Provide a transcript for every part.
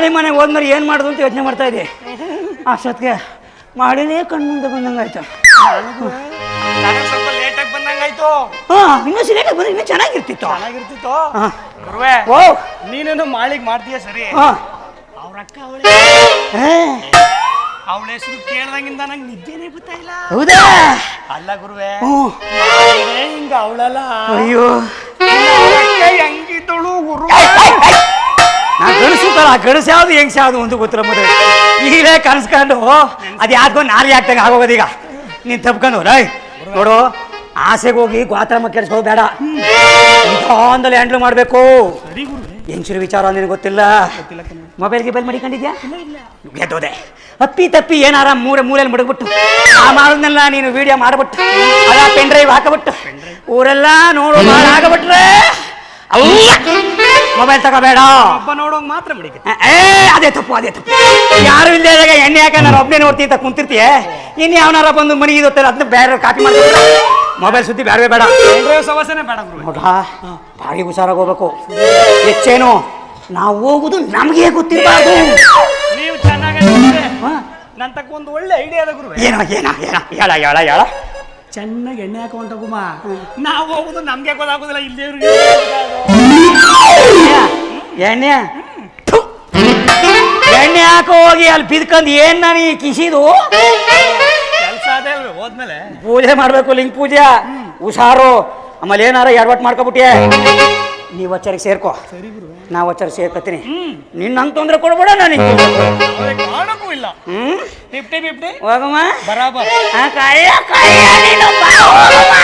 ಮಾಳಿ ಮನೆಗೆ ಹೋದ್ಮೇಲೆ ಏನು ಮಾಡೋದು ಅಂತ ಯೋಚನೆ ಮಾಡ್ತಾ ಇದ್ದೆ. ಅಷ್ಟೊತ್ತಿಗೆ ಮಾಡಿನೇ ಕಣ್ಣು ಮುಂದೆ ಬಂದಂಗಾಯ್ತು. ನನಗೆ ಸ್ವಲ್ಪ ಲೇಟಾಗಿ ಬಂದಂಗಾಯ್ತು. ಹಾ ಇನ್ನೂ ಸಿಲೇಟಾಗಿ ಬಂದ್ರೆ ಇನ್ನೂ ಚೆನ್ನಾಗಿರ್ತಿತ್ತು. ಚೆನ್ನಾಗಿರ್ತಿತ್ತು. ಹಾ. ಗುರುವೆ ಓ. ನೀನೇನು ಮಾಳಿಗೆ ಮಾಡ್ತೀಯ ಸರಿ? ಹಾ. ಅವ್ರ ಅಕ್ಕ ಅವಳ. ಏ, ಅವಳ ಹೆಸರು ಕೇಳ್ದಂಗಿಂದ ನಂಗೆ ನಿದ್ದೆನೇ ಗೊತ್ತಾ ಇಲ್ಲ. ಹೌದಾ? ಅಲ್ಲ ಗುರುವೆ ಹ್ಞೂ. ಹಿಂಗ ಅವಳಲ್ಲ. ಅಯ್ಯೋ. ಹೆಂಗಿದ್ದಳು ಗುರು ನಾ ಗಣಸುತ್ತಲ್ಲ ಆ ಗಣಸು ಯಾವ್ದು ಹೆಂಗ್ಸ್ ಯಾವ್ದು ಒಂದು ಗೊತ್ತಿರ ಮದುವೆ. ಈಗಲೇ ಕನ್ಸ್ಕೊಂಡು ಅದು ಯಾಕೋ ನಾರಿ ಆಗ್ತಂಗೆ ಆಗೋಗೋದು ಈಗ. ನೀನು ತಪ್ಕೊಂಡು ರೈ ನೋಡು ಆಸೆಗೆ ಹೋಗಿ ಗೋತ್ರ ಕೆಡ್ಸ್ಕೋದು ಬೇಡ. ನಿಧಾನದಲ್ಲಿ ಹ್ಯಾಂಡ್ಲ್ ಮಾಡಬೇಕು. ಹೆಂಗ್ಸಿರ ವಿಚಾರ ನಿನಗೆ ಗೊತ್ತಿಲ್ಲ. ಮೊಬೈಲ್ ಗಿಬೈಲ್ ಮಡಿಕೊಂಡಿದ್ಯಾ ಗೆದ್ದೋದೆ ಅಪ್ಪಿ ತಪ್ಪಿ ಏನಾರ ಮೂರೆ ಮೂಲೆಯಲ್ಲಿ ಮುಡಗ್ಬಿಟ್ಟು. ಆ ಮಾಡೋದನ್ನೆಲ್ಲ ನೀನು ವಿಡಿಯೋ ಮಾಡ್ಬಿಟ್ಟು ಅದ ಪೆನ್ ಡ್ರೈವ್ ಹಾಕಬಿಟ್ಟು ಊರೆಲ್ಲ ನೋಡು ಮಾಡಾಗಬಿಟ್ರೆ ಮೊಬೈಲ್ ತಗೋಬೇಡ. ಒಬ್ಬ ನೋಡೋಂಗ್ ಮಾತ್ರ ಬಿಡಿ ಏ ಅದೇ ತಪ್ಪು ಅದೇ ತಪ್ಪು. ಯಾರು ಇಲ್ಲದೆ ಇದ್ದಾಗ ಎಣ್ಣೆ ಹಾಕ ನಾನು ಒಬ್ಬನೇ ನೋಡ್ತೀನಿ ಅಂತ ಕುಂತಿರ್ತೀಯ? ಇನ್ನು ಯಾವನಾರ ಬಂದು ಮನೆಗೆ ಗೊತ್ತಿಲ್ಲ ಅದನ್ನ ಬೇರೆ ಕಾಪಿ ಮಾಡ್ತಾರೆ ಮೊಬೈಲ್ ಸುದ್ದಿ ಬೇಡವೇ ಬೇಡ. ಸವಾಸನೆ ಬೇಡ ಮಗ ಭಾರಿ ಹುಷಾರಾಗಿ ಹೋಗ್ಬೇಕು. ಹೆಚ್ಚೇನು ನಾವು ಹೋಗುದು ನಮಗೆ ಗೊತ್ತಿರಬಾರ್ದು. ನೀವು ಚೆನ್ನಾಗಿ ನನ್ನ ತಕ್ಕ ಒಂದು ಒಳ್ಳೆ ಐಡಿಯಾ ಅದ ಗುರು ಏನೋ ಏನೋ ಏನೋ ಹೇಳ ಹೇಳ ಹೇಳ. ಚೆನ್ನಾಗಿ ಎಣ್ಣೆ ಹಾಕೊಂಡ ಗುಮ್ಮ. ನಾವು ಹೋಗುದು ನಮ್ಗೆ ಗೊತ್ತಾಗುದಿಲ್ಲ ಇಲ್ಲೇ ಎಣ್ಣೆ. ಎಣ್ಣೆ? ಹಾಕೋ ಹೋಗಿ ಅಲ್ಲಿ ಬಿದ್ಕಂದ್ ಏನ್ ನಾನು ಈ ಕಿಸಿದು? ಕೆಲಸ ಅದೇ ಅಲ್ವೇ ಹೋದ್ಮೇಲೆ. ಪೂಜೆ ಮಾಡ್ಬೇಕು ಲಿಂಗ ಪೂಜೆ. ಹುಷಾರು. ಆಮೇಲೆ ಏನಾರ ಎಡವಟ್ ಮಾಡ್ಕೊಬಿಟ್ಟಿಯೆ ನೀವು ಅಚ್ಚರಿಗೆ ಸೇರ್ಕೋ. ಸರಿ ಗುರುವೆ ನಾ ವಚನ ಸೇರ್ಕತ್ತೀನಿ ನಿನ್ನ ಹಂಗೆ ತೊಂದರೆ ಕೊಡ್ಬೇಡ ನಾನು ಕಾಣಕ್ಕೂ ಇಲ್ಲ. ಹ್ಮ್. Fifty fifty? ಹೋಗಮ್ಮ. ಬರಾಬರ್. ಆ, ಕಾಯ ಕಾಯ ನೀನು ಬಾ, ಹೋಗಮ್ಮ.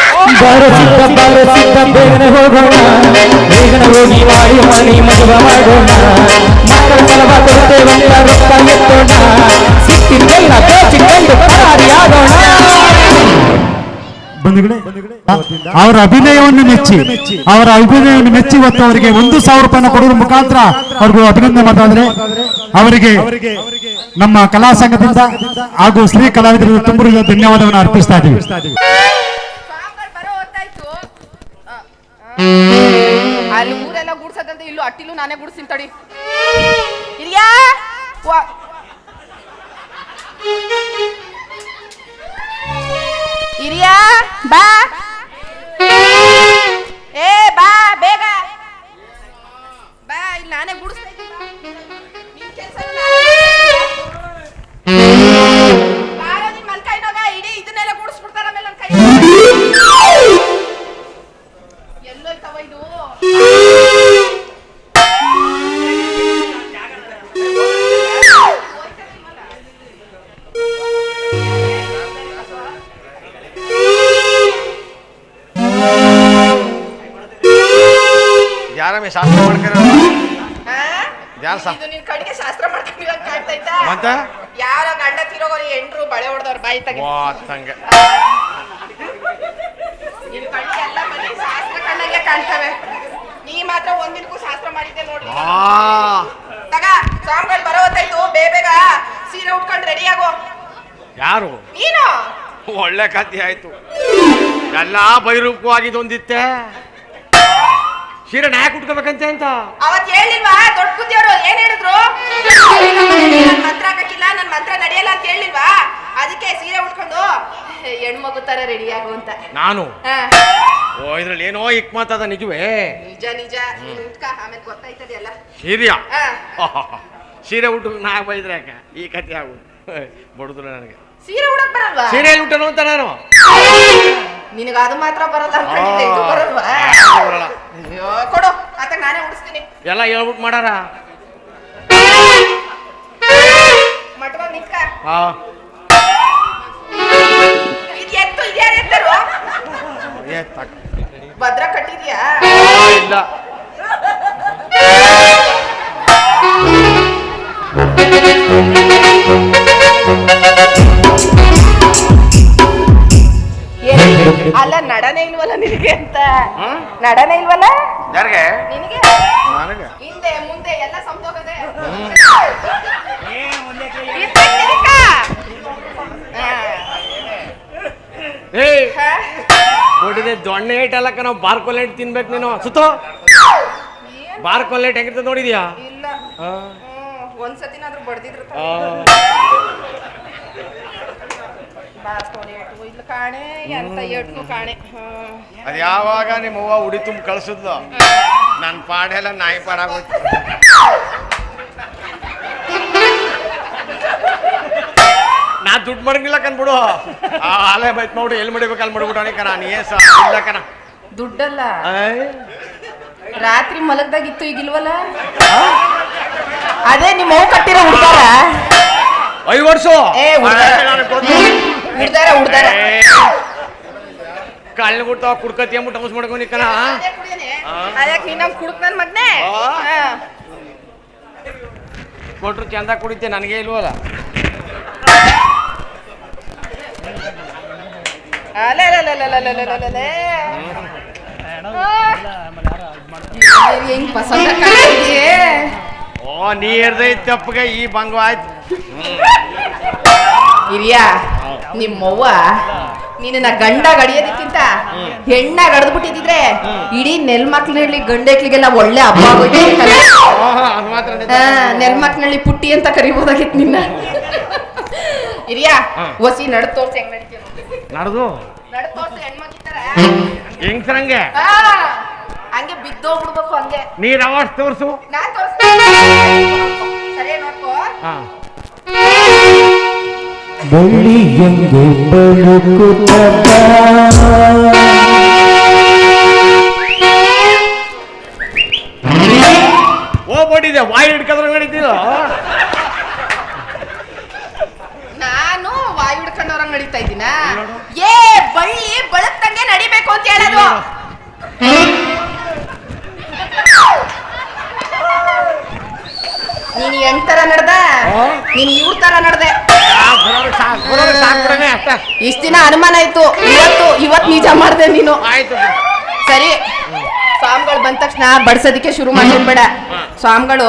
ಬರಸಿದ್ದ ಬರಸಿದ್ದ ಬೇಗನೆ ಹೋಗೋಣ. ಬೇಗನೆ ಹೋಗಿ ಮಾಡಿ ಮನೆ ಮದುವ ಮಾಡೋಣ. ಮಕ್ಕಳ ಅವರ ಅಭಿನಯವನ್ನು ಮೆಚ್ಚಿ, ಅವರ ಅಭಿನಯವನ್ನು ಮೆಚ್ಚಿ ಇವತ್ತು ಅವರಿಗೆ ಒಂದು ಸಾವಿರ ರೂಪಾಯಿನ ಕೊಡುವ ಮುಖಾಂತರ ಅವ್ರಿಗೂ ಅಭಿನಂದನೆ ಮಾಡ್ತಾ ಅವರಿಗೆ ನಮ್ಮ ಕಲಾ ಸಂಘದಿಂದ ಹಾಗೂ ಶ್ರೀ ಕಲಾವಿದರು ತುಂಬ ಧನ್ಯವಾದವನ್ನು ಅರ್ಪಿಸ್ತಾ ಇದ್ದೀವಿ. ವಾ- ಬಾ. ಕಾಣ್ತೈತಾ ಮತ್ತೆ? ಯಾರ ಗಂಡ ತಿರೋಗೋರು ಎಂಟ್ರು ಬಳೆ ಹೊಡೆದವ್ರು ಬಾಯಿ ತೆಗಿ. ನಿನ್ ಎಲ್ಲ ಬರೀ ಶಾಸ್ತ್ರ ಕಣ್ಣಂಗೆ ಕಾಣ್ತವೆ. ನೀ ಮಾತ್ರ ಒಂದಿನಕ್ಕೂ ಶಾಸ್ತ್ರ ಮಾಡಿದ್ದೆ ನೋಡಿ ಆ ತಗ ಸ್ವಾಮಿಗಳು ಬರೋ ಹೊತ್ತಾಯ್ತು ಬೇಗ ಬೇಗ ಸೀರೆ ಉಟ್ಕೊಂಡು ರೆಡಿ ಆಗೋ. ಯಾರು? ನೀನು? ಒಳ್ಳೆ ಕಥೆ ಆಯ್ತು. ಎಲ್ಲ ಬೈರೂಪವಾಗಿದೊಂದಿತ್ತೆ ಸೀರೆ ನಾಯಕ ಉಟ್ಕೋಬೇಕಂತೆ ಅಂತ. ಅವತ್ ಹೇಳಿಲ್ವಾ? ದೊಡ್ಡ ಬುದ್ಧಿಯವರು ಏನ್ ಹೇಳಿದ್ರು? ನನ್ ಮಂತ್ರ ಹಾಕಕ್ಕಿಲ್ಲ ನನ್ ಮಂತ್ರ ನಡೆಯಲ್ಲ ಅಂತ ಹೇಳಿಲ್ವಾ? ಅದಕ್ಕೆ ಸೀರೆ ಉಟ್ಕೊಂಡು ಹೆಣ್ಮಗು ತರ ರೆಡಿ ಆಗು ಅಂತ. ನಾನು? ಹಾ, ಓ ಇದ್ರಲ್ಲಿ ಏನೋ ಇಕ್ ಮಾತಾದ ನಿಜವೇ? ನಿಜ ನಿಜ. ನೀನ್ ಉಟ್ಕ ಆಮೇಲೆ ಗೊತ್ತಾಯ್ತದೆ ಎಲ್ಲ ಹಾ, ಸೀರೆ ಉಟ್ಟು ನಾ ಬೈದ್ರೆ ಯಾಕೆ? ಈ ಕಥೆ ಆಗು ಬಡದ್ರು ನನಗೆ. ಸೀರೆ ಉಡಕ್ ಬರಲ್ವಾ? ಸೀರೆ ಉಟ್ಟನು ಅಂತ ನಾನು. ನಿನಗ ಅದು ಮಾತ್ರ ಬರಲ್ಲ ಅನ್ಕೊಂಡಿದ್ದೆ ಇದು ಬರಲ್ವಾ? ಬರಲ್ಲ. ಅಯ್ಯೋ ಕೊಡು ಆತ ನಾನೇ ಉಡಿಸ್ತೀನಿ. ಎಲ್ಲ ಹೇಳ್ಬಿಟ್ಟು ಮಾಡಾರ? ಮಟ್ವಾಗ ನಿಂತ್ಕ. ಹಾ ಇದು ಎತ್ತು ಇದ್ಯಾರು ಎತ್ತರು? ಏ ತಕ. ಭದ್ರ ಕಟ್ಟಿದ್ಯಾ? ಇಲ್ಲ. ನಡನೆ ಇಲ್ವಲ್ಲ ನಿನಗೆ ಅಂತ? ಹ್ಮ್? ನಡನೆ ಇಲ್ವಲ್ಲ? ಯಾರಿಗೆ? ನಿನಗೆ? ನನಗೆ? ಹಿಂದೆ ಮುಂದೆ ಎಲ್ಲ ಸಂತೋಗದೆ ಏ ಹೊಡಿದೆ ದೊಣ್ಣೆ ಐಟಲ್ಲಕ್ಕ ನಾವು ಬಾರ್ ಕೊಲೆಟ್ ತಿನ್ಬೇಕು ನೀನು. ಸುತ್ತ? ಬಾರ್ ಕೊಲೆಟ್ ಹೆಂಗಿರ್ತದೆ ನೋಡಿದ್ಯಾ? ಇಲ್ಲ. ಆ, ಹ್ಮ್, ಒಂದ್ಸತಿನಾದ್ರೂ ಬಡ್ದಿದ್ರು ಆ. ಇಲ್ಲ ಕಾಣೆ ಎಂತ ಕಾಣೆ. ಅದ್ ಯಾವಾಗ ನಿಮ್ಮ ಅವ್ವ ಉಡಿ ತುಂಬ ಕಳ್ಸಿದ್ಲು? ನನ್ನ ಪಾಡೆಲ್ಲ ನಾಯಿ ಪಾಡಾಗೋಯ್ತು ನಾ ದುಡ್ಡು ಮಡಂಗಿಲ್ಲ ಕನ್ಬಿಡು ಆ ಆಲೆ ಬೈತ್ ನೋಡಿ ಎಲ್ಲಿ ಮಡಿಬೇಕು ಅಲ್ಲಿ ಮಡ್ಬಿಟ್ಟು ಕಣ ನೀ ಸಹ ಇಲ್ಲ ಕಣ. ದುಡ್ಡಲ್ಲ. ಆಯ್. ರಾತ್ರಿ ಮಲಗ್ದಾಗಿತ್ತು ಈಗಿಲ್ವಲ್ಲ? ಅದೇ ನಿಮ್ಮ ಅವ್ವ ಕಟ್ಟಿರೋ ಹುಡ್ದಾರ ಐದು ವರ್ಷ. ಏ, ಹುಡ್ಗ. ಹುಡ್ದಾರ ಹುಡ್ದಾರ. ಕಳ್ಳ ಬಿಡ್ತಾವ ಕುಡ್ಕತಿ ಅಂದ್ಬಿಟ್ಟು ಟಮಸ್ ಮಾಡ್ಕೊಂಡು ಕಣ ಅದಕ್ಕೆ ನೀನ್ ನಮ್ ಕುಡುಕ್ ನನ್ ಮಗ್ನೆ? ಹಾ. ಕೊಟ್ರು ಚಂದ ಕುಡಿತೆ ನನಗೆ ಇಲ್ವಲ್ಲ? ಓ ನೀರ್ದೇ ತಪ್ಪಗೆ ಈ ಭಂಗ ಆಯ್ತು. ಹಿರಿಯ ನಿಮ್ಮವ್ವ ನಿನ್ನ ಗಂಡ ಗಡಿಯೋದಕ್ಕಿಂತ ಹೆಣ್ಣ ಗಡ್ದು ಬಿಟ್ಟಿದ್ರೆ ಇಡೀ ನೆಲ್ಮಕ್ಳಲ್ಲಿ ಗಂಡೆಕ್ಳಿಗೆಲ್ಲ ಒಳ್ಳೆ ಹಬ್ಬ ಆಗೋಯ್ತು ನಿಜ. ಪುಟ್ಟಿ ಅಂತ ಕರಿಬೋದಾಗಿತ್ತು ನಿನ್ನ. ಇರಿಯಾ ಒಸಿ ನಡ್ ತೋರ್ಸಿ ಹೆಂಗ್ ನಡ್ದು. ನಡ್ ತೋರ್ಸಿ ಹೆಣ್ಮಕ್ಳಿತರ ಹೆಂಗ್ಸರಂಗೆ ಹಂಗೆ? ಬಿದ್ದೋಗ್ಬಿಡ್ಬೇಕು ಹಂಗೆ. ನೀರ್ ಅವಾಜ್ ತೋರ್ಸು. ನಾನ್ ತೋರ್ಸ್ತೀನಿ. ಸರಿ ನೋಡ್ಕೋ. ಹಾ. ಬೆಳ್ಳಿಯಂಗೆ ಓ ಹೋಗ್ಬಿಟ್ಟಿದೆ ವಾಯು ಹಿಡ್ಕದ್ರ ನಾನು ವಾಯು ಹಿಡ್ಕೊಂಡವ್ರಂಗ್ ನಡೀತಾ ಇದ್ದೀನ ಏ ಬಳ್ಳಿ ಬಳಕ್ತಂಗೆ ನಡಿಬೇಕು ಅಂತ ಹೇಳೋದು ನೀನ್ ಹೆಂಗ್ ತರ ನಡ್ದ ನೀನ್ ಇವ್ರ ತರ ನಡ್ದೆ ಇಷ್ಟ ದಿನ ಅನುಮಾನ ಆಯ್ತು. ಇವತ್ತು ಇವತ್ ನಿಜ ಮಾಡ್ದೆ ನೀನು. ಆಯ್ತು ಸರಿ. ಸ್ವಾಮಿಗಳು ಬಂದ ತಕ್ಷಣ ಬಡ್ಸೋದಕ್ಕೆ ಶುರು ಮಾಡ್ಕೊಂಡ್ಬೇಡ ಸ್ವಾಮಿಗಳು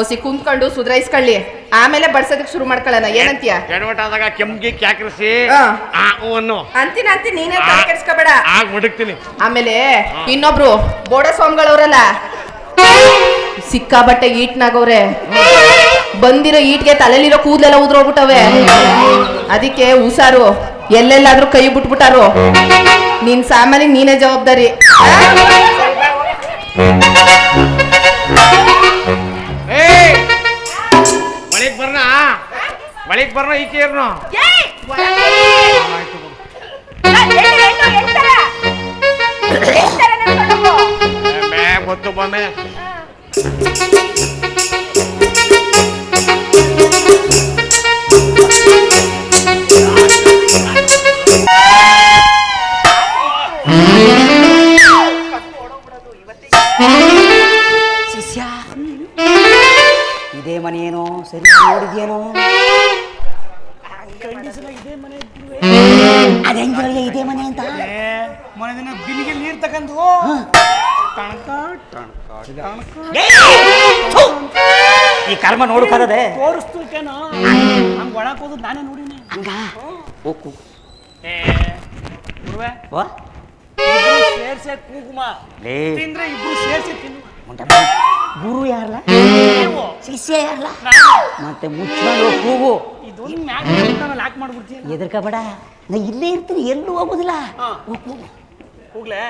ಒಸಿ ಕುಂತ್ಕೊಂಡು ಸುಧಾರಿಸ್ಕೊಳ್ಳಿ. ಆಮೇಲೆ ಬಡ್ಸೋದಕ್ಕೆ ಶುರು ಮಾಡ್ಕೊಳ್ಳೋಣ. ಏನಂತೀಯ? ಎಡವಟ್ ಆದಾಗ ಕೆಮ್ಗಿ ಕ್ಯಾಕರಿಸಿ ಅಂತೀನಿ ಅಂತೀನಿ ನೀನೇ ತಲೆ ಕೆಡ್ಸ್ಕೊಬೇಡ. ಆಗ ಆಮೇಲೆ ಇನ್ನೊಬ್ರು ಬೋಡ ಸ್ವಾಮಿಗಳವ್ರಲ್ಲ ಸಿಕ್ಕಾಬಟ್ಟೆ ಈಟ್ನಾಗವ್ರೆ ಬಂದಿರೋ ಈಟ್ಗೆ ತಲೆಲಿರೋ ಕೂದಲೆಲ್ಲ ಉದ್ರೋಗ್ಬಿಟ್ಟವೆ ಅದಕ್ಕೆ ಹುಷಾರು ಎಲ್ಲೆಲ್ಲಾದ್ರೂ ಕೈ ಬಿಟ್ಬಿಟ್ಟಾರು ನಿನ್ ಸಾಮಾನ್ಯ ನೀನೇ ಜವಾಬ್ದಾರಿ ಮಳಿಗ್ ಬರ್ನ ಗೊತ್ತು ಬೊಮ್ಮೆ ಅದ ಹೆಂಗೆ ಇದೇ ಮನೆ ಅಂತ? ಮನೆ ದಿನ ಬಿಲ್ಗೆ ನೀರ್ ತಗೊಂಡು! ಈ ಕರ್ಮ ನೋಡ್ಕದೆ ತೋರಿಸ್ತೇನೋ ಹಂಗ ಒಳಕ್ ಹೋದ್ ನಾನೇ ನೋಡಿನಿ. ಹಂಗ? ಏ ಗುರುವೆ. ಓ ಇಬ್ರು ಸೇರ್ಸೆ ಕೂಗುಮ ತಿಂದ್ರೆ ಇಬ್ರು ಸೇರ್ಸಿ ತಿನ್ನು ಗುರು ಯಾರಲ್ಲ? ನೀವು ಶಿಷ್ಯ ಯಾರಲ್ಲ? ಮತ್ತೆ ಮುಚ್ಕೊಂಡು ಹೋಗು ಇದೊಂದು ಲಾಕ್ ಎದರ್ಕಬೇಡ. ನಾ ಇಲ್ಲೇ ಇರ್ತೀನಿ ಎಲ್ಲೂ ಹೋಗುದಿಲ್ಲ. ಹೋಗ್ಲೇ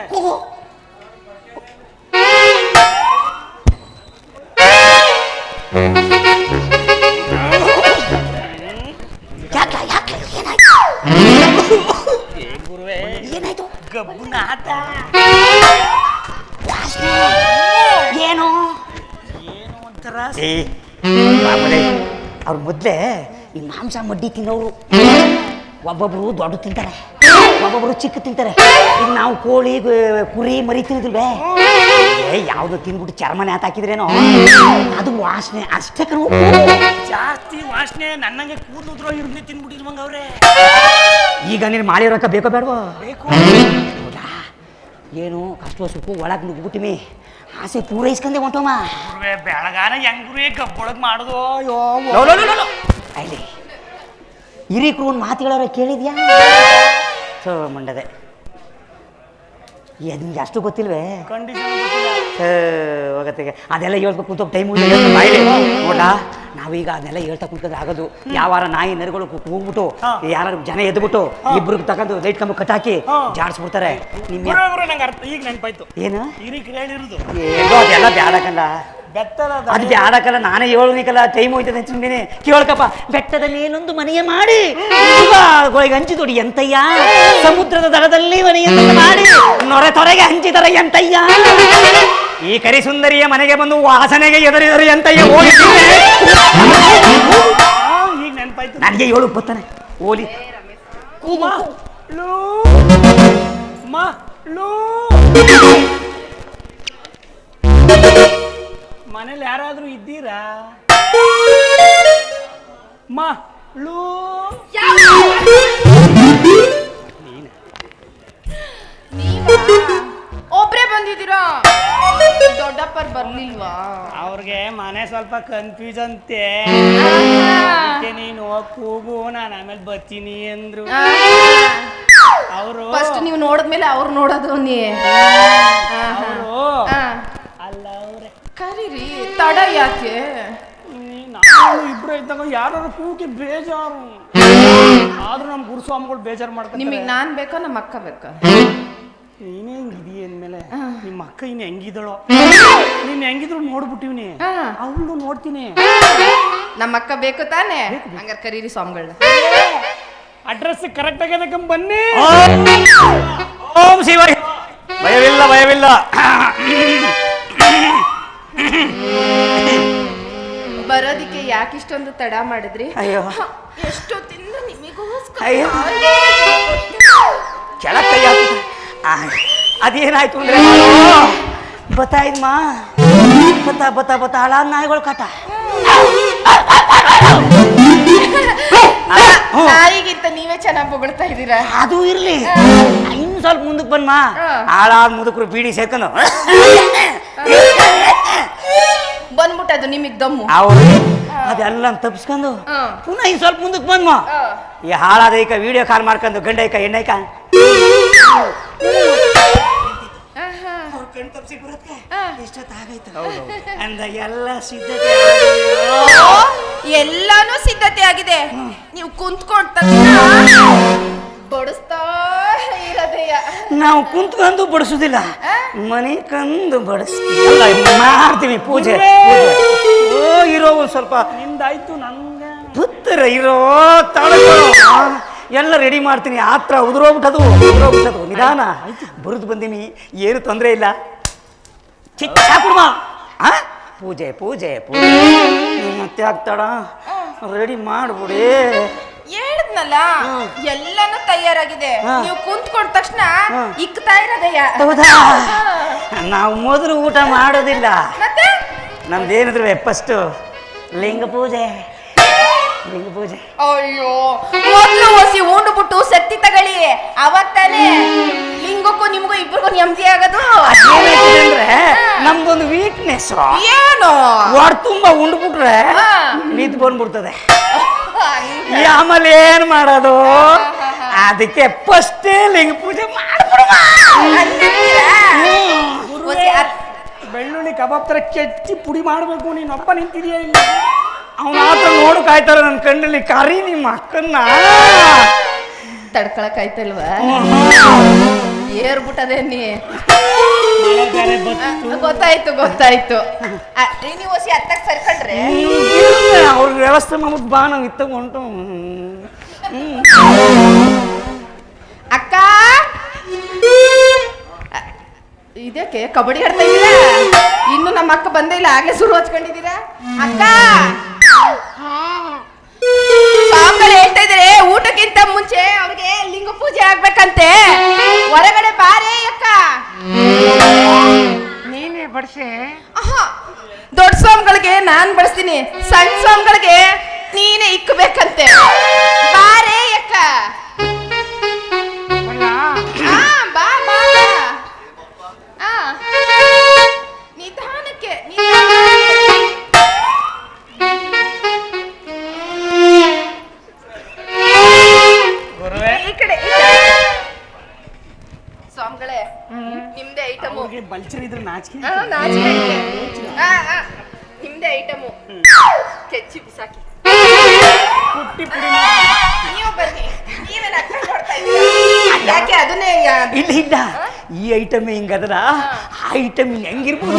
ಮಾಮೂಲಿ ಅವ್ರ ಮೊದ್ಲೇ ಈ ಮಾಂಸ ಮಡ್ಡಿ ತಿನ್ನೋರು. ಒಬ್ಬೊಬ್ರು ದೊಡ್ಡ ತಿಂತಾರೆ ಒಬ್ಬೊಬ್ರು ಚಿಕ್ಕ ತಿಂತಾರೆ. ಈಗ ನಾವು ಕೋಳಿ ಗ- ಕುರಿ ಮರಿ ತಿಂದಿಲ್ವೇ? ಏ ಯಾವ್ದು ತಿನ್ಬಿಟ್ಟು ಚರ್ಮನೆ ಅಂತ ಹಾಕಿದ್ರೇನೋ? ಅದು ವಾಸನೆ ಅಷ್ಟೇ ಕರು. ಜಾಸ್ತಿ ವಾಸನೆ ನನ್ನಂಗೆ ಕೂದಲು ಇರ್ಲಿ ತಿನ್ಬಿಟ್ಟಿದ್ವಂಗ ಅವ್ರೆ. ಈಗ ನೀನು ಮಾಡಿರೋಕ ಬೇಕೋ ಬೇಡವೋ? ಬೇಕು. ಹೌದಾ? ಏನು ಕಷ್ಟ ಸುಖ ಒಳಗೆ ನುಗ್ಬಿಟ್ಟಿಮಿ ಆಸೆ ಪೂರೈಸ್ಕೊಂಡೆ ಹೊಂಟೋಮ ಗುರುವೆ ಬೆಳಗಾನ ಹೆಂಗ್ ಗುರುವೆ ಕಬ್ಬೊಳಗ್ ಮಾಡುದು ಅಯ್ಯೋ ಲೋ, ಲೋ, ಲೋ, ಲೋ, ಲೋ. ಅಲ್ಲಿ ಹಿರೀಕ್ರು ಒಂದು ಮಾತು ಹೇಳೋರ ಕೇಳಿದ್ಯಾ ಸೊ ಮಂಡದೆ ಏ ನಿಮ್ಗೆ ಅಷ್ಟು ಗೊತ್ತಿಲ್ವೇ ಕಂಡೀಷನ್ ಛೇ, ಹೋಗತ್ತಿಗೆ ಅದೆಲ್ಲ ಹೇಳ್ಬೇಕು ಕೂತೋಗ ಟೈಮ್ ನೋಡ ನಾವೀಗ ಅದನ್ನೆಲ್ಲ ಹೇಳ್ತಾ ಕುಂತ್ಕೊಂಡ್ರೆ ಆಗೋದು. ಯಾವಾರ ನಾಯಿ ನರಿಗಳು ಹೋಗ್ಬಿಟ್ಟು. ಯಾರು ಜನ ಎದ್ಬಿಟ್ಟು ಇಬ್ರು ತಗೊಂಡು ಲೈಟ್ ಕಂಬ ಕಟ್ಟಾಕಿ ಜಾಡಿಸ್ಬಿಡ್ತಾರೆ ಜಾಡ್ಸ್ಬಿಡ್ತಾರೆ. ನಿಮ್ಮ ಗುರು ಗುರು ನಂಗೆ ಅರ್ಥ ಈಗ ನೆನ್ಪಾಯ್ತು. ಏನು? ಹಿರಿಕ್ ಹೇಳಿರುದು. ಏನೋ ಅದೆಲ್ಲ ಬ್ಯಾಡಕಲ್ಲ. ಅದು ಬ್ಯಾಡಕಲ್ಲ ನಾನೇ ಹೇಳೋನಿಕಲ್ಲ ಟೈಮ್ ಹೋಯ್ತದೆ ಸುಮ್ಮನೆ ಕೇಳಕಪ್ಪ ಬೆಟ್ಟದ ಮೇಲೊಂದು ಮನೆಯ ಮಾಡಿ ಗೋಳಿಗೆ ಹಂಚಿದೊಡಿ ಎಂತಯ್ಯ? ಸಮುದ್ರದ ದಡದಲ್ಲಿ ಮನೆಯ ಮಾಡಿ ನೊರೆ ತೊರೆಗೆ ಹಂಚಿದಾರ ಎಂತಯ್ಯ? ಈ ಕರಿ ಸುಂದರಿಯ ಮನೆಗೆ ಬಂದು ವಾಸನೆಗೆ ಎದುರಿದರು ಎಂತಯ್ಯ ಹೋಗಿ ಈಗ ನೆನಪಾಯ್ತು. ನನಗೆ ಹೇಳು ಬರ್ತಾನೆ ಓಲಿ. ಕುಮ. ಲೂ. ಮ. ಲೂ. ಮನೇಲಿ ಯಾರಾದ್ರೂ ಇದ್ದೀರಾ? ಮಾ. ಲೂ. ಸ್ವಲ್ಪ ಕನ್ಫ್ಯೂಸ್ ಅಂತೆ. ಅದಕ್ಕೆ ನೀನು ಹೋಗ್ ಕೂಗು ನಾನು ಆಮೇಲೆ ಬರ್ತೀನಿ ಅಂದ್ರು. ಅವರು ಫಸ್ಟ್ ನೀವು ನೋಡಿದ್ಮೇಲೆ ಅವ್ರು ನೋಡೋದು ನೀ. ಅವರು ಅಲ್ಲ ಅವ್ರೆ. ಕರೀರಿ ತಡ ಯಾಕೆ? ನಾವು ಇಬ್ರು ಇದ್ದಾಗ ಯಾರು ಕೂಗಿ ಬೇಜಾರು. ಆದ್ರೂ ನಮ್ಮ ಗುರುಸ್ವಾಮಿಗಳು ಬೇಜಾರು ಮಾಡ್ತಾರೆ ನಿಮಗೆ ನಾನು ಬೇಕಾ ನಮ್ಮ ಅಕ್ಕ ಬೇಕಾ? ನೀನೇ ಹಿಂಗಿದೀಯ ಅಂದ್ಮೇಲೆ ನಿಮ್ಮ ಅಕ್ಕ ಇನ್ನು ಹೆಂಗಿದಳೋ ನೀನ್ ಹೆಂಗಿದ್ರು ನೋಡ್ಬಿಟ್ಟಿವ್ನಿ. ಅವಳು ನೋಡ್ತೀನಿ. ನಮ್ಮ ಅಕ್ಕ ಬೇಕು ತಾನೆ? ಹಂಗಾರೆ ಕರೀರಿ ಸ್ವಾಮಿಗಳನ್ನ ಅಡ್ರೆಸ್ ಕರೆಕ್ಟ್ ಆಗ್ಯದಕ್ಕೆ ಬನ್ನಿ. ಓಂ ಶಿವ ಭಯವಿಲ್ಲ ಭಯವಿಲ್ಲ. ಬರೋದಿಕ್ಕೆ ಯಾಕೆ ಇಷ್ಟೊಂದು ತಡ ಮಾಡಿದ್ರಿ? ಅಯ್ಯೋ. ಎಷ್ಟೊತ್ತಿಂದ ನಿಮಗೋಸ್ಕರ ಅಯ್ಯೋ. ಕಾಯ್ತಾ ಕೆಳಗ್ ಕೈ ಹಾಕ್ಬಿಟ್ಟ. ಆ, ಅದೇನಾಯ್ತು ಅಂದ್ರೆ? ಬತ್ತಾಯ್ತಮ್ಮ ಬತ್ತ ಬತ್ತ ಬತ್ತ ಹಳ ನಾಯಿಗಳು ಕಾಟ. ನಾಯಿಗಿಂತ ನೀವೇ ಚೆನ್ನಾಗಿ ಬೊಗಳ್ತಾ ಇದ್ದೀರಾ? ಅದು ಇರ್ಲಿ. ಇನ್ನು ಸ್ವಲ್ಪ ಮುಂದಕ್ಕೆ ಬನ್ಮ. ಹಾಳಾದ ಮುದುಕರು ಬೀಡಿ ಸೇರ್ಕೊಂಡು. ಬಂದ್ಬಿಟ್ಟದು ನಿಮಗ್ ದಮ್ಮು. ಅವ್ರು ಅದೆಲ್ಲ ತಪ್ಪಿಸ್ಕೊಂಡು. ಪುನಃ ಇನ್ನು ಸ್ವಲ್ಪ ಮುಂದಕ್ಕೆ ಬಂದ್ಮ. ಈ ಹಾಳಾದ ವಿಡಿಯೋ ಕಾಲ್ ಮಾಡ್ಕೊಂಡು ಗಂಡೈಕ ಎಣ್ಣೈಕ. ಕಣ್ ತಪ್ಸಿ ಬರತ್ತೆ ಆ. ಇಷ್ಟೊತ್ತಾಗೈತೆ ಅಂದ ಎಲ್ಲ ಸಿದ್ಧತೆ ಓ, ಎಲ್ಲಾನು ಸಿದ್ಧತೆ ಆಗಿದೆ. ನೀವು ಕುಂತ್ಕೊಂಡ ತಕ್ಷಣ ಬಡಿಸ್ತಾ ಇರೋದೆಯ ನಾವು ಕುಂತ್ಕೊಂಡು ಬಡಿಸೋದಿಲ್ಲ ಮನೆ ಕಂದು ಬಡಿಸ್ತೀವಿ. ಮಾಡ್ತೀವಿ ಪೂಜೆ. ಓ ಇರೋ ಒಂದ್ ಸ್ವಲ್ಪ ನಿಂದಾಯ್ತು ನಂಗೆ. ಪುತ್ರ ಇರೋ ತಾಳ ಎಲ್ಲ ರೆಡಿ ಮಾಡ್ತೀನಿ. ಆತ್ರ ಉದುರೋಗ್ಬಿಟ್ಟದು ಉದುರೋಗ್ಬಿಟ್ಟದು. ನಿಧಾನ. ಬರುದು ಬಂದೀನಿ. ಏನು ತೊಂದರೆ ಇಲ್ಲ. ಚಿಕ್ಕ ಕುಡ್ಮ ಪೂಜೆ ಪೂಜೆ ಪೂಜೆ. ನೀನ್ ಮತ್ತೆ ಆಗ್ತಾಡ ರೆಡಿ ಮಾಡ್ಬಿಡಿ. ಹೇಳಿದ್ನಲ್ಲ ಎಲ್ಲಾನು ತಯಾರಾಗಿದೆ. ನೀವು ಕುಂತ್ಕೊಂಡ ತಕ್ಷಣ ಇಕ್ ಇಕ್ತಾ ಇರೋದೆಯ ಹೌದಾ? ನಾವು ಮೊದಲು ಊಟ ಮಾಡೋದಿಲ್ಲ. ಮತ್ತೆ? ನಮ್ದೇನಿದ್ರು ಫಸ್ಟು ಲಿಂಗ ಪೂಜೆ. ಲಿಂಗ ಪೂಜೆ. ಅಯ್ಯೋ ಮೊದ್ಲು ಹೊಸಿ ಉಂಡು ಬಿಟ್ಟು ಸತ್ತಿ ತಗೊಳ್ಳಿ. ಅವತ್ತಾನೆ ತಾನೇ ಲಿಂಗಕ್ಕೂ ನಿಮಗೂ ಇಬ್ರಿಗೂ ನೆಮ್ಮದಿ ಆಗೋದು. ನಮ್ದೊಂದು ವೀಕ್ನೆಸ್ ಏನು? ಹೊಡ್ ತುಂಬಾ ಉಂಡ್ಬಿಟ್ರೆ ಹಾ. ನಿಂತು ಬಂದ್ಬಿಡ್ತದೆ. ಆಮೇಲೆ ಏನ್ ಮಾಡೋದು? ಅದಕ್ಕೆ ಫಸ್ಟ್ ಲಿಂಗ ಪೂಜೆ ಬೆಳ್ಳುಳ್ಳಿ ಕಬಾಬ್ ತರ ಕೆಚ್ಚಿ ಪುಡಿ ಮಾಡಬೇಕು. ನಿನ್ನಪ್ಪ ಒಬ್ಬ ನಿಂತಿದೀಯ ಇಲ್ಲ? ಅವನ ಹತ್ರ ನೋಡು ಕಾಯ್ತಾರ ನನ್ನ ಕಣ್ಣಲ್ಲಿ ಕರಿ ನಿಮ್ಮ ಅಕ್ಕನ್ನ. ತಡ್ಕೊಳಕ್ ಆಯ್ತಲ್ವಾ ಏರ್ಬಿಟ್ಟದೆ ನೀ. ಗೊತ್ತಾಯ್ತು ಗೊತ್ತಾಯ್ತು. ನೀವು ಹತ್ತಕ್ ಸರ್ಕೊಂಡ್ರೆ? ಅವ್ರ ವ್ಯವಸ್ಥೆ ಮಾಡ್ಬಿಟ್ಟು ಬಾ ನಾವು ಇತ್ತ ಹೊಂಟು. ಅಕ್ಕ! ಇದಕ್ಕೆ ಕಬಡ್ಡಿ ಆಡ್ತಾ ಇದ್ದೀರಾ? ಇನ್ನು ನಮ್ಮ ಅಕ್ಕ ಬಂದೇ ಇಲ್ಲ ಆಗ್ಲೇ ಶುರು ಹಚ್ಕೊಂಡಿದ್ದೀರಾ? ಅಕ್ಕ! ಹೇಳ್ತಾ ಊಟಕ್ಕಿಂತ ಮುಂಚೆ ಅವ್ರಿಗೆ ಲಿಂಗ ಪೂಜೆ ಆಗ್ಬೇಕಂತೆ. ಹೊರಗಡೆ ಬಾರೇ ಅಕ್ಕ. ನೀನೇ ಬಡಿಸಿ. ದೊಡ್ಡ ಸ್ವಾಮಿಗಳಿಗೆ ನಾನ್ ಬಡಿಸ್ತೀನಿ. ಸಣ್ಣ ಸ್ವಾಮಿಗಳಿಗೆ ನೀನೇ ಇಕ್ಕಬೇಕಂತೆ ಬಾರೇ ಅಕ್ಕ. ಐಟಮ್ ಹಿಂಗದ್ರ ಆ ಐಟಮ್ ಹೆಂಗಿರ್ಬೋದು?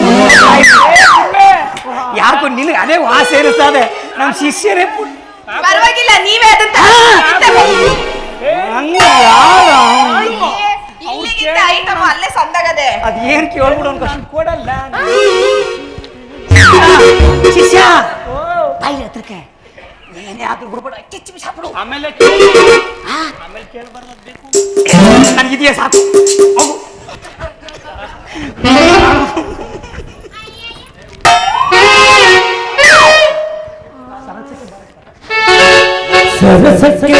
ಯಾಕೋ ನಿನಗೆ ಅದೇ ವಾಸೆ ಇರುತ್ತದೆ ನಮ್ಮ ಶಿಷ್ಯರೇ ಪುಟ್ಟ ಪರವಾಗಿಲ್ಲ ನೀವೇ ಅದನ್ನ ಅಲ್ಲೇ ಸಂದಾಗದೆ. ಅದ್ ಏನ್ ಕೇಳ್ಬಿಡು ಅನ್ಕೋ ಕೊಡಲ್ಲ. ಶಿಷ್ಯ ಬಾಯಿ ಹತ್ರಕ್ಕೆ. ಏನೇ ಆದ್ರೂ ಬಿಡ್ಬೇಡ. ಕಿಚ್ಚಿ ಬಿಸಾಕ್ಬಿಡು ಆಮೇಲೆ ಕೇಳ್- ಆಮೇಲೆ ಕೇಳ್ಬಾರ್ದು ಬೇಕು. ನನಗಿದೆಯಾ ಸಾಕು. ಹೋಗು ಸರಸಕ್ಕೆ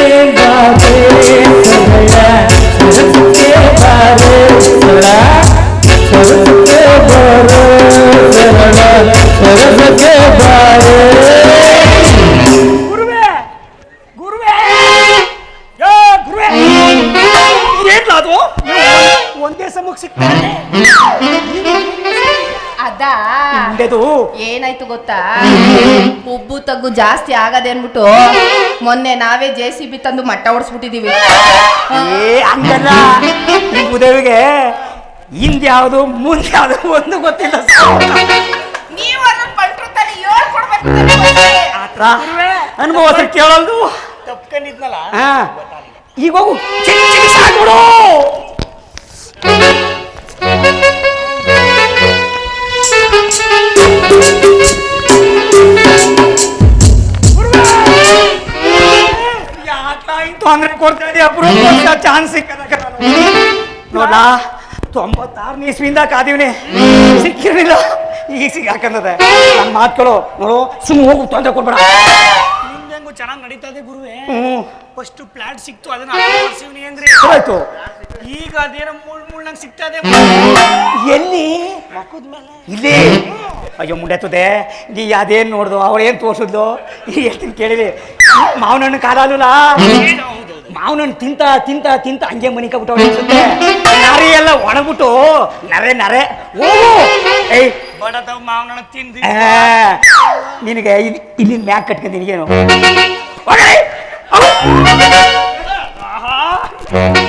ಜಾಸ್ತಿ ಆಗದೆ ಅನ್ಬಿಟ್ಟು ಮೊನ್ನೆ ನಾವೇ ಜೆ ಸಿ ಬಿ ತಂದು ಮಟ್ಟ ಓಡಿಸ್ಬಿಟ್ಟಿದೀವಿ. ಏ ಹಂಗಲ್ಲ ಈ ಉದವಿಗೆ ಹಿಂದೆ ಯಾವುದು ಮುಂದೆ ಯಾವುದು ಒಂದು ಗೊತ್ತಿಲ್ಲ ನೀವು ಅದನ್ನ ಪಂಟ್ರು ತಾನೇ ಹೇಳ್ಕೊಡ್ಬೇಕು ತಾನೇ ಆತ್ರ ಅನುಭವ ಕೇಳಲ್ದು. ತಪ್ಕೊಂಡಿದ್ನಲ್ಲ ಹಾ. ಈಗ ಹೋಗು. ಚಿಕ್ಕ ಚಿಕ್ಕ ಸಾಕ್ಬಿಡು ತೊಂದ್ರೆ ಕೊಡ್ತಾ ಇದೀಯ? ಅಪರೂಪ ಚಾನ್ಸ್ ಸಿಕ್ಕದ ನೋಡ ತೊಂಬತ್ತಾರನೇ ಇಸ್ವಿಯಿಂದ ಕಾದೀವ್ನಿ. ಸಿಕ್ಕಿರಲಿಲ್ಲ. ಈಗ ನನ್ ನನ್ನ ಮಾತುಗಳು ನೋಡು ಸುಮ್ಮನೆ ಹೋಗು ತೊಂದರೆ ಕೊಡ್ಬೇಡ. ನಿಮ್ದಂಗು ಚೆನ್ನಾಗಿ ನಡೀತದೆ ಗುರುವೆ. ಫಸ್ಟ್ ಪ್ಲಾಟ್ ಸಿಕ್ತು ಅದನ್ನ ಅಳವಡಿಸಿವ್ನಿ ಅಂದ್ರೆ. ಆಯ್ತು. ಈಗ ಅದೇನೋ ಮುಳ್ ಸಿಗ್ತಾ ಇದೆ. ಎಲ್ಲಿ? ಮಕ್ಕದ ಮೇಲೆ ಇಲ್ಲಿ. ಅಯ್ಯೋ ಮುಂಡೆತ್ತದೆ ನೀ ಅದೇನು ನೋಡ್ದು? ಅವಳೇನು ತೋರ್ಸಿದ್ಲು? ಈ ಎಷ್ಟು ಕೇಳಿದೆ ಮಾವನ ಹಣ್ಣು ಕಾಲಲ್ಲ ಹಣ್ಣು ತಿಂತ ತಿಂತ ತಿಂತ ಹಂಗೆ ಮನಿಕಬಿಟ್ಟು ಅನ್ಸುತ್ತೆ ನರಿ ಎಲ್ಲ ಒಣಗ್ಬಿಟ್ಟು ನರೆ ನರೆ. ಓ! ಏಯ್. ಬಡದವ್ ಮಾವನ ತಿಂದು. ಆ, ನಿನಗೆ ಇಲ್ಲಿ ಇಲ್ಲಿಂದ ಮ್ಯಾಕ್ ಕಟ್ಕೊಂಡು ನಿನಗೇನು. ನೋಡ್ತಾ